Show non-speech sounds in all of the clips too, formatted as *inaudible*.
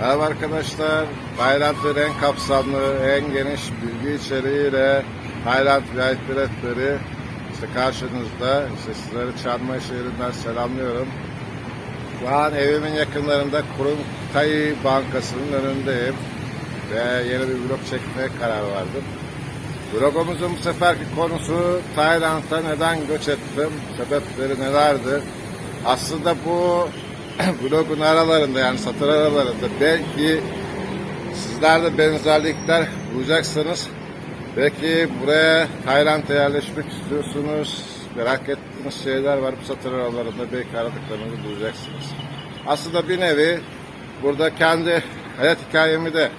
Merhaba arkadaşlar. Tayland'ın en kapsamlı, en geniş bilgi içeriğiyle Tayland Vilayet Biletleri işte karşınızda. İşte sizleri Çanmay şehrinden selamlıyorum. Şu an evimin yakınlarında Kurum Tayi Bankası'nın önündeyim. Ve yeni bir vlog çekmeye karar verdim. Vlogumuzun bu seferki konusu Tayland'a neden göç ettim, sebepleri nelerdi? Aslında bu *clears throat* vlogun aralarında yani satır aralarında belki sizler de benzerlikler bulacaksınız. Belki buraya Tayland'a yerleşmek istiyorsunuz. Merak ettiğiniz şeyler var bu satır aralarında belki aradıklarınızı bulacaksınız. Aslında bir nevi burada kendi hayat hikayemi de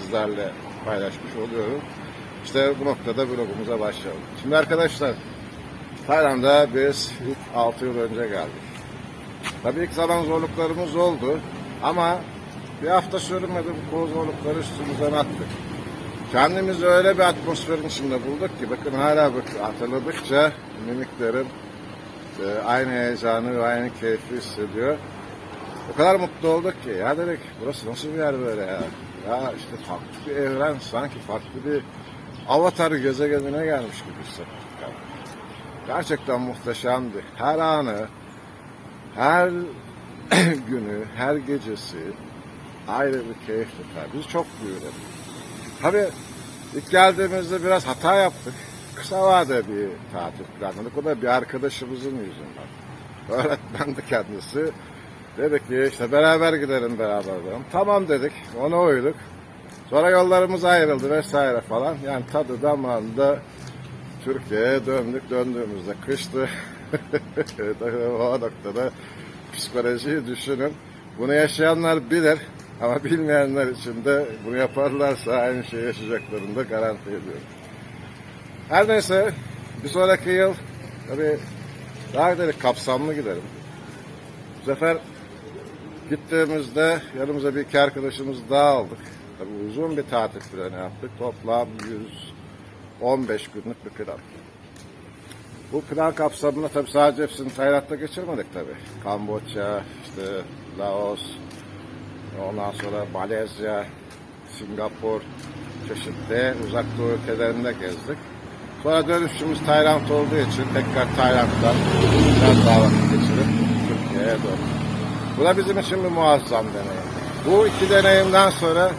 sizlerle paylaşmış oluyorum. İşte bu noktada vlogumuza başlayalım. Şimdi arkadaşlar Tayland'a biz ilk 6 yıl önce geldik. Tabii ilk zaman zorluklarımız oldu ama bir hafta sürmedi bu zorlukları üstümüzden attık. Kendimizi öyle bir atmosferin içinde bulduk ki bakın hala bak hatırladıkça mimiklerim e, aynı heyecanı ve aynı keyfi hissediyor. O kadar mutlu olduk ki ya dedik burası nasıl bir yer böyle ya. Ya işte farklı bir evren sanki farklı bir avatar gezegenine gelmiş gibi hissettik. Gerçekten muhteşemdi. Her anı, her *clears throat* günü, her gecesi ayrı bir keyif tutar. Biz çok büyüdük. Tabii ilk geldiğimizde biraz hata yaptık. Kısa vade bir tatil planladık. O da bir arkadaşımızın yüzünden. Öğretmendi kendisi. Dedik ki işte beraber gidelim beraber gidelim. Tamam dedik. Ona uyduk. Sonra yollarımız ayrıldı vesaire falan. Yani tadı damağında Türkiye'ye döndük. Döndüğümüzde kıştı. *laughs* o noktada psikolojiyi düşünün. Bunu yaşayanlar bilir. Ama bilmeyenler için de bunu yaparlarsa aynı şeyi yaşayacaklarını da garanti ediyorum. Her neyse bir sonraki yıl tabii daha dedik kapsamlı gidelim. Bu sefer gittiğimizde yanımıza bir iki arkadaşımız daha aldık. Tabii uzun bir tatil planı yaptık. Toplam 115 günlük bir plan. Bu plan kapsamında tabii sadece hepsini Tayland'da geçirmedik tabii. Kamboçya, işte Laos, ondan sonra Malezya, Singapur, çeşitli uzak doğu ülkelerinde gezdik. Sonra dönüşümüz Tayland olduğu için tekrar Tayland'dan biraz daha vakit geçirip Türkiye'ye döndük. Bu da bizim için bir muazzam deneyim. Bu iki deneyimden sonra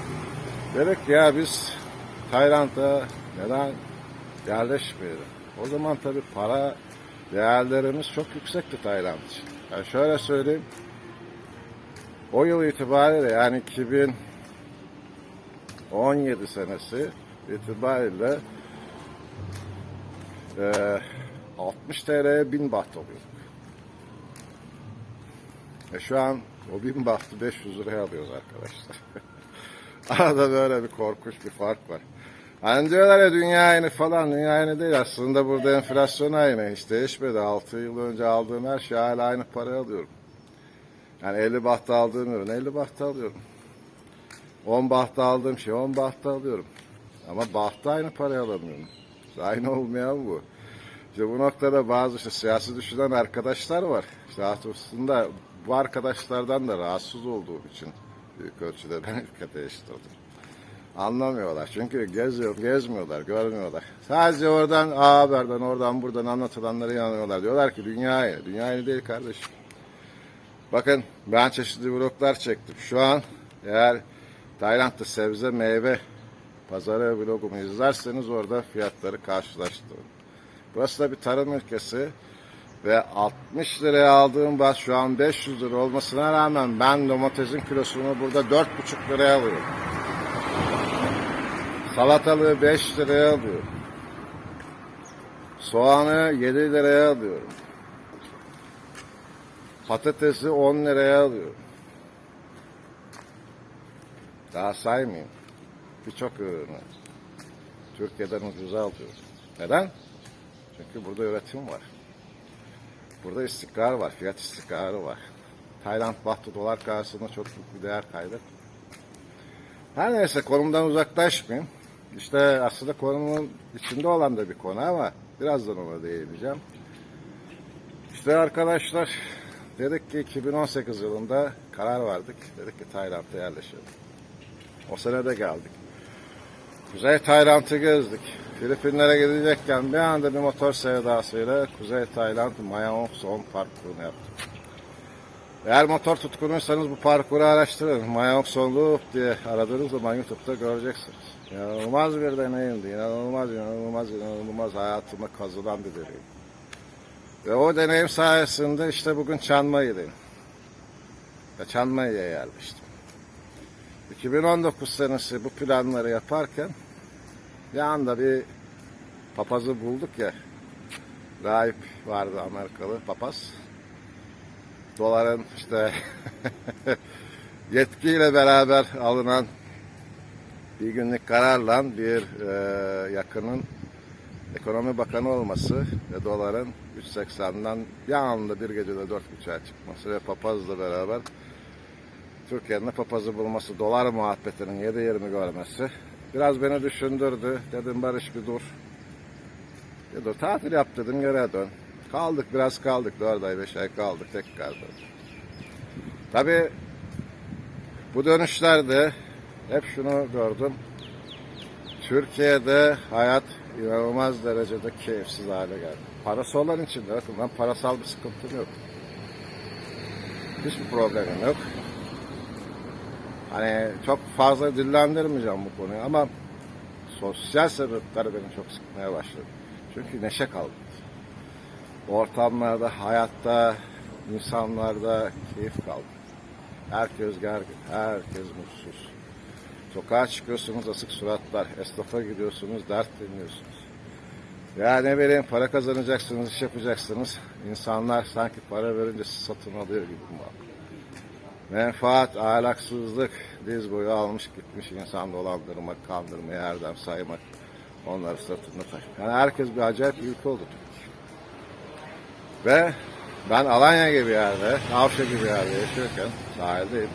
dedik ya biz Tayland'a neden yerleşmeyelim? O zaman tabii para değerlerimiz çok yüksekti Tayland için. Yani şöyle söyleyeyim. O yıl itibariyle yani 2017 senesi itibariyle e, 60 TL'ye 1000 baht alıyorduk. E şu an o 1000 bahtı 500 liraya alıyoruz arkadaşlar. *laughs* Arada böyle bir korkunç bir fark var. Hani diyorlar ya dünya aynı falan, dünya aynı değil. Aslında burada enflasyon aynı. Hiç değişmedi. 6 yıl önce aldığım her şey hala aynı parayı alıyorum. Yani 50 bahta aldığım ürün 50 bahta alıyorum. 10 bahta aldığım şey 10 bahta alıyorum. Ama bahta aynı parayı alamıyorum. Aynı olmayan bu. İşte bu noktada bazı işte siyasi düşünen arkadaşlar var. İşte bu arkadaşlardan da rahatsız olduğum için büyük ölçüde ben ülke değiştirdim. Anlamıyorlar çünkü geziyor, gezmiyorlar, görmüyorlar. Sadece oradan A Haber'den, oradan buradan anlatılanlara inanıyorlar. Diyorlar ki dünya aynı. Dünya aynı değil kardeşim. Bakın ben çeşitli vloglar çektim. Şu an eğer Tayland'da sebze meyve pazarı vlogumu izlerseniz orada fiyatları karşılaştırın. Burası da bir tarım ülkesi ve 60 liraya aldığım bas şu an 500 lira olmasına rağmen ben domatesin kilosunu burada 4,5 liraya alıyorum. Salatalığı 5 liraya alıyorum. Soğanı 7 liraya alıyorum. Patatesi 10 liraya alıyorum. Daha saymayayım. Birçok ürünü Türkiye'den ucuza alıyorum. Neden? Çünkü burada üretim var. Burada istikrar var, fiyat istikrarı var. Tayland bahtı dolar karşısında çok büyük bir değer kaybetti. Her neyse konumdan uzaklaşmayayım. İşte aslında konumun içinde olan da bir konu ama birazdan ona değineceğim. İşte arkadaşlar dedik ki 2018 yılında karar verdik. Dedik ki Tayland'a yerleşelim. O sene de geldik. Kuzey Tayland'ı gezdik. Filipinlere gidecekken bir anda bir motor sevdasıyla Kuzey Tayland Mayang Son parkurunu yaptık. Eğer motor tutkunuysanız bu parkuru araştırın. Mayang Son Loop diye aradığınız zaman YouTube'da göreceksiniz. İnanılmaz bir deneyimdi. İnanılmaz, inanılmaz, inanılmaz hayatıma kazılan bir deneyim. Ve o deneyim sayesinde işte bugün Çanmayı'dayım. Ve Çanmayı'ya yerleştim. 2019 senesi bu planları yaparken bir anda bir papazı bulduk ya. Rahip vardı Amerikalı papaz. Doların işte *laughs* yetkiyle beraber alınan bir günlük kararla bir e, yakının ekonomi bakanı olması ve doların 3.80'den bir anda bir gecede 4.5'a çıkması ve papazla beraber Türkiye'nin papazı bulması, dolar muhabbetinin 7.20 görmesi biraz beni düşündürdü. Dedim Barış bir dur. Bir dur tatil yap dedim geri dön. Kaldık biraz kaldık 4 ay 5 ay kaldık tekrar dön. Tabi bu dönüşlerde hep şunu gördüm. Türkiye'de hayat inanılmaz derecede keyifsiz hale geldi. Parası olan için de bakın ben parasal bir sıkıntım yok. Hiçbir problemim yok. Hani çok fazla dillendirmeyeceğim bu konuyu ama sosyal sebepler beni çok sıkmaya başladı. Çünkü neşe kaldı. Ortamlarda, hayatta, insanlarda keyif kaldı. Herkes gergin, herkes mutsuz. Sokağa çıkıyorsunuz asık suratlar, esnafa gidiyorsunuz dert dinliyorsunuz. Ya ne bileyim para kazanacaksınız, iş yapacaksınız. İnsanlar sanki para verince satın alıyor gibi muhabbet. Menfaat, ahlaksızlık diz boyu almış gitmiş insan dolandırmak, kandırmaya, erdem saymak. Onları sırtında taşımak. Yani herkes bir acayip bir ülke oldu. Ve ben Alanya gibi yerde, Avşa gibi yerde yaşıyorken sahildeyim.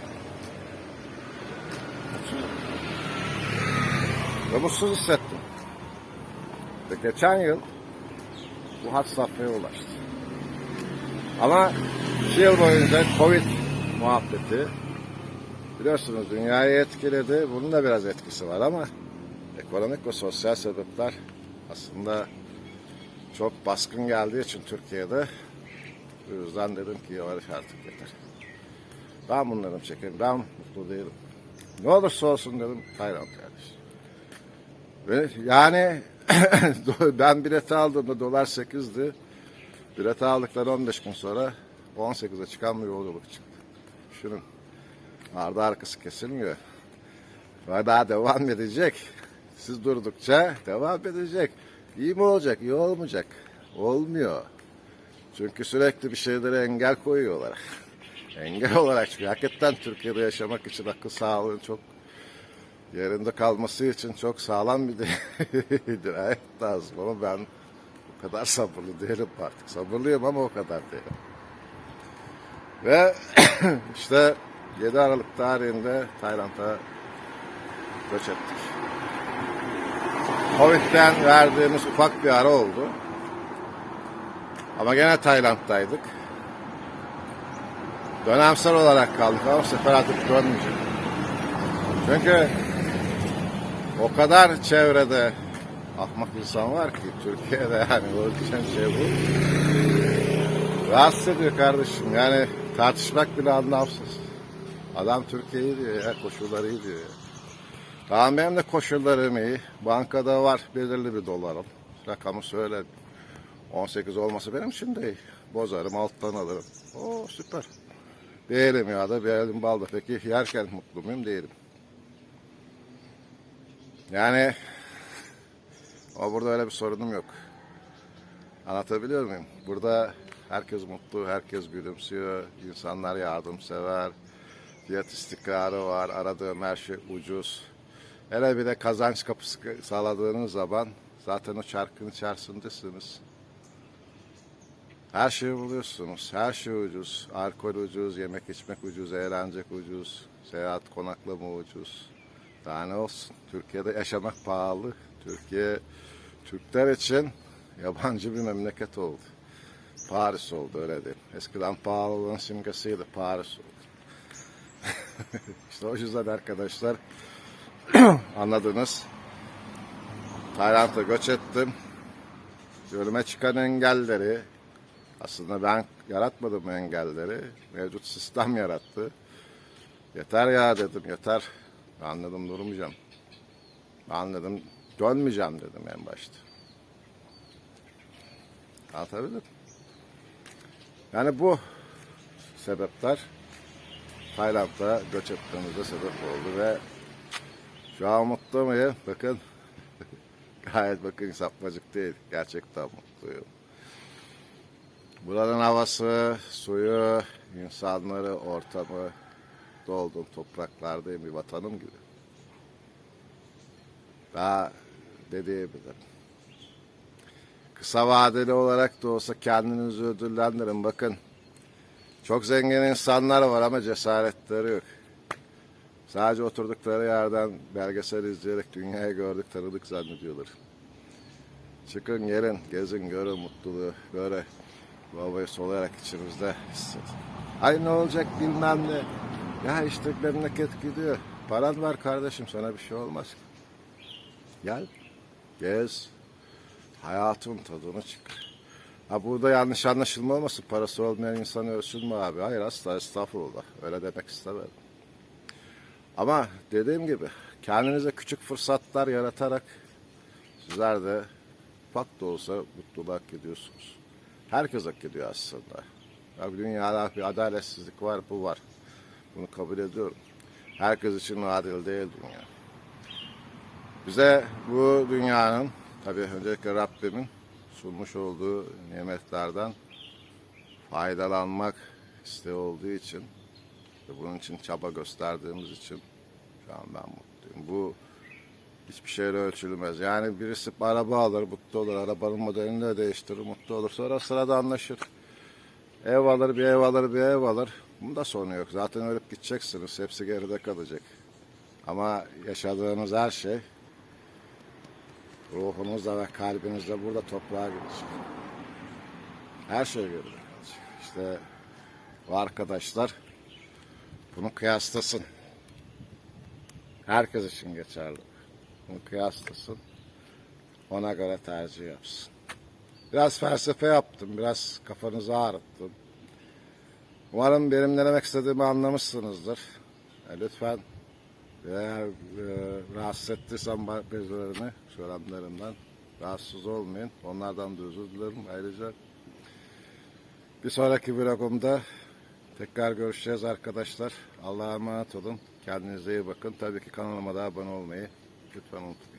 Ve mutsuz hissettim. Ve geçen yıl bu had safhaya ulaştı. Ama iki yıl boyunca Covid muhabbeti biliyorsunuz dünyayı etkiledi. Bunun da biraz etkisi var ama ekonomik ve sosyal sebepler aslında çok baskın geldiği için Türkiye'de o yüzden dedim ki yavaş artık yeter. Ben bunları çekeyim. Ben mutlu değilim. Ne olursa olsun dedim Tayland kardeş. Ve yani *clears throat* ben bileti aldığımda dolar 8'di. Bileti aldıkları 15 gün sonra 18'e çıkan bir yolculuk çıktı. Şunun ardı arkası kesilmiyor. Ve daha devam edecek. Siz durdukça devam edecek. İyi mi olacak, iyi olmayacak? Olmuyor. Çünkü sürekli bir şeylere engel koyuyorlar. *laughs* Engel olarak çünkü hakikaten Türkiye'de yaşamak için akıl sağlığın çok yerinde kalması için çok sağlam bir *laughs* dirayet lazım. Ama ben o kadar sabırlı değilim artık. Sabırlıyım ama o kadar değilim. Ve *clears throat* işte 7 Aralık tarihinde Tayland'a göç ettik. Covid'den verdiğimiz ufak bir ara oldu. Ama gene Tayland'daydık. Dönemsel olarak kaldık ama bu sefer artık dönmeyecek. Çünkü o kadar çevrede ahmak insan var ki Türkiye'de yani o düşen şey bu. Rahatsız ediyor kardeşim. Yani tartışmak bile anlamsız. Adam Türkiye'yi diyor ya, koşulları iyi diyor. Tamam benim de koşullarım iyi. Bankada var belirli bir dolarım. Rakamı söyle. 18 olması benim için de iyi. Bozarım alttan alırım. Oo süper. Bir elim yağda bir elim balda. Peki yerken mutlu muyum? Değilim. Yani o burada öyle bir sorunum yok. Anlatabiliyor muyum? Burada herkes mutlu, herkes gülümsüyor, insanlar yardımsever, fiyat istikrarı var, aradığım her şey ucuz. Hele bir de kazanç kapısı sağladığınız zaman zaten o çarkın içerisindesiniz. Her şeyi buluyorsunuz. Her şey ucuz. Alkol ucuz, yemek içmek ucuz, eğlencek ucuz, seyahat konaklama ucuz. Daha olsun? Türkiye'de yaşamak pahalı. Türkiye Türkler için yabancı bir memleket oldu. Paris oldu öyle diyeyim. Eskiden pahalılığın simgesiydi Paris oldu. *laughs* işte o yüzden arkadaşlar *clears throat* anladınız. Tayland'a göç ettim. Yoluma çıkan engelleri aslında ben yaratmadım engelleri. Mevcut sistem yarattı. Yeter ya dedim yeter. Anladım durmayacağım. Anladım dönmeyeceğim dedim en başta. Anlatabildim. Yani bu sebepler Tayland'a göç etmemize sebep oldu ve şu an mutlu muyum? Bakın *laughs* gayet bakın sapmacık değil. Gerçekten mutluyum. Buranın havası, suyu, insanları, ortamı, doğduğum topraklardayım bir vatanım gibi. Daha dediğim gibi. Kısa vadeli olarak da olsa kendinizi ödüllendirin. Bakın çok zengin insanlar var ama cesaretleri yok. Sadece oturdukları yerden belgesel izleyerek dünyayı gördük, tanıdık zannediyorlar. Çıkın gelin, gezin, görün mutluluğu. Böyle babayı solayarak içimizde hissedin. Ay ne olacak bilmem ne. Ya işte memleket gidiyor. Paran var kardeşim sana bir şey olmaz. Gel, gez, hayatın tadını çıkar. Ha burada yanlış anlaşılma olmasın. Parası olmayan insan ölsün mü abi? Hayır asla estağfurullah. Öyle demek istemedim. Ama dediğim gibi kendinize küçük fırsatlar yaratarak sizler de ufak da olsa mutluluğu hak ediyorsunuz. Herkes hak ediyor aslında. Ya dünyada bir adaletsizlik var, bu var. Bunu kabul ediyorum. Herkes için adil değil dünya. Bize bu dünyanın, tabii öncelikle Rabbimin sunmuş olduğu nimetlerden faydalanmak isteği olduğu için ve bunun için çaba gösterdiğimiz için şu an ben mutluyum. Bu hiçbir şeyle ölçülmez. Yani birisi bir araba alır, mutlu olur. Arabanın modelini de değiştirir, mutlu olur. Sonra sırada anlaşır. Ev alır, bir ev alır, bir ev alır. Bunda sonu yok. Zaten ölüp gideceksiniz. Hepsi geride kalacak. Ama yaşadığınız her şey ruhunuzla ve kalbinizle burada toprağa gidecek. Her şey geride kalacak. İşte bu arkadaşlar bunu kıyaslasın. Herkes için geçerli. Bunu kıyaslasın. Ona göre tercih yapsın. Biraz felsefe yaptım. Biraz kafanızı ağrıttım. Umarım benim ne demek istediğimi anlamışsınızdır. E, lütfen eğer e, rahatsız ettiysem birilerini söylemlerimden rahatsız olmayın. Onlardan da özür dilerim. Ayrıca bir sonraki vlogumda tekrar görüşeceğiz arkadaşlar. Allah'a emanet olun. Kendinize iyi bakın. Tabii ki kanalıma da abone olmayı lütfen unutmayın.